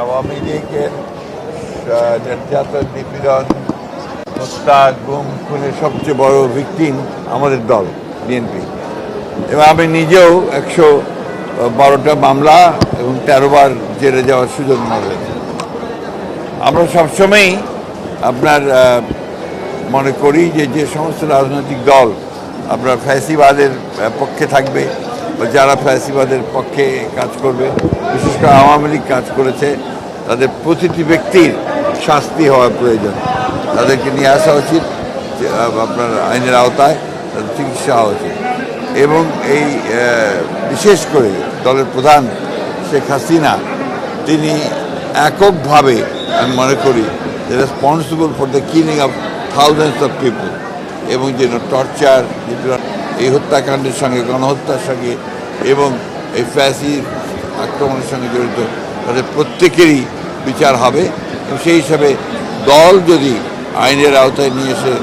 আওয়ামী লীগের নির্যাতন নিপীড়ন, হত্যা, গুম, খুনের সবচেয়ে বড় ভিকটিম আমাদের দল বিএনপি এবং আমি নিজেও একশো বারোটা মামলা এবং তেরো বার জেলে যাওয়ার সুযোগ হয়েছে। আমরা সবসময়ই আপনার মনে করি যে যে সমস্ত রাজনৈতিক দল আপনার ফ্যাসিবাদের পক্ষে থাকবে যারা ফ্যাসিবাদের পক্ষে কাজ করবে, বিশেষ করে আওয়ামী লীগ কাজ করেছে, তাদের প্রতিটি ব্যক্তির শাস্তি হওয়া প্রয়োজন। তাদেরকে নিয়ে আসা উচিত আপনার আইনের আওতায় তাদের চিকিৎসা হওয়া উচিত। এবং এই বিশেষ করে দলের প্রধান শেখ হাসিনা, তিনি এককভাবে আমি মনে করি যে responsible for the killing of thousands of people এবং যে টর্চার এই হত্যাকাণ্ডের সঙ্গে, গণহত্যার সঙ্গে এবং এই ফ্যাসি আক্রমণের সঙ্গে জড়িত তাদের প্রত্যেকেরই বিচার হবে। এবং সেই হিসাবে দল যদি আইনের আওতায় নিয়ে এসে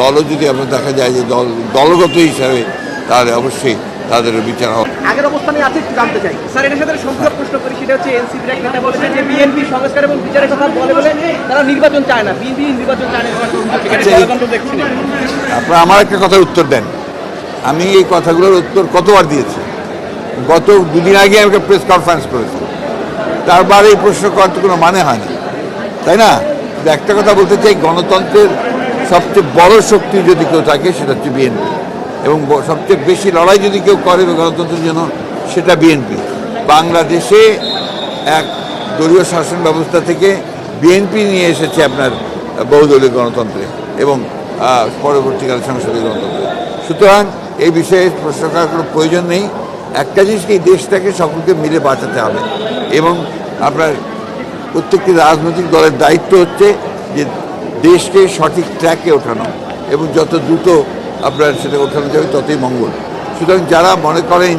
দলও যদি আপনার দেখা যায় যে দল দলগত হিসাবে তাহলে অবশ্যই তাদেরও বিচার হবে। আগের অবস্থানে আছে একটু জানতে চাই। স্যার এটার সাথে সংযোগ প্রশ্ন করি সেটা হচ্ছে এনসিপির এক নেতা বলেছে যে বিএনপি সংস্কার এবং বিচারের কথা বলে বলে তারা নির্বাচন চায় না। বিএনপি নির্বাচন চায় না আচ্ছা, আপনারা আমার একটা কথার উত্তর দেন। আমি এই কথাগুলোর উত্তর কতবার দিয়েছি? গত দুদিন আগে আমি প্রেস কনফারেন্স করেছি। তারপর এই প্রশ্ন করার তো কোনো মানে হয় না। তাই না? একটা কথা বলতে চাই, গণতন্ত্রের সবচেয়ে বড় শক্তি যদি কেউ থাকে, সেটা হচ্ছে বিএনপি। এবং সবচেয়ে বেশি লড়াই যদি কেউ করে গণতন্ত্রের জন্য, সেটা বিএনপি। বাংলাদেশে এক দলীয় শাসন ব্যবস্থা থেকে বিএনপি নিয়ে এসেছে আপনার বহুদলীয় গণতন্ত্রে এবং পরবর্তীকালে সংসদীয় গণতন্ত্রে। সুতরাং এই বিষয়ে প্রশ্ন করার কোনো প্রয়োজন নেই। একটা জিনিসকে এই দেশটাকে সকলকে মিলে বাঁচাতে হবে। এবং আপনার প্রত্যেকটি রাজনৈতিক দলের দায়িত্ব হচ্ছে যে দেশকে সঠিক ট্র্যাকে ওঠানো এবং যত দ্রুত আপনার সেটা ওঠানো যাবে ততই মঙ্গল। সুতরাং যারা মনে করেন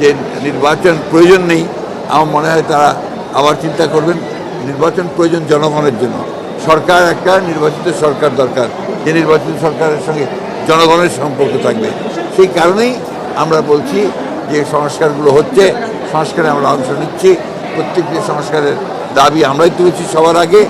যে নির্বাচন প্রয়োজন নেই, আমার মনে হয় তারা আবার চিন্তা করবেন, নির্বাচন প্রয়োজন জনগণের জন্য। সরকার একটা, নির্বাচিত সরকার দরকার। যে নির্বাচিত সরকারের সঙ্গে জনগণের সম্পর্ক থাকবে। সেই কারণেই আমরা বলছি যে সংস্কারগুলো হচ্ছে সংস্কারে আমরা অংশ নিচ্ছি। প্রত্যেকটি সংস্কারের দাবি আমরাই তুলেছি সবার আগে।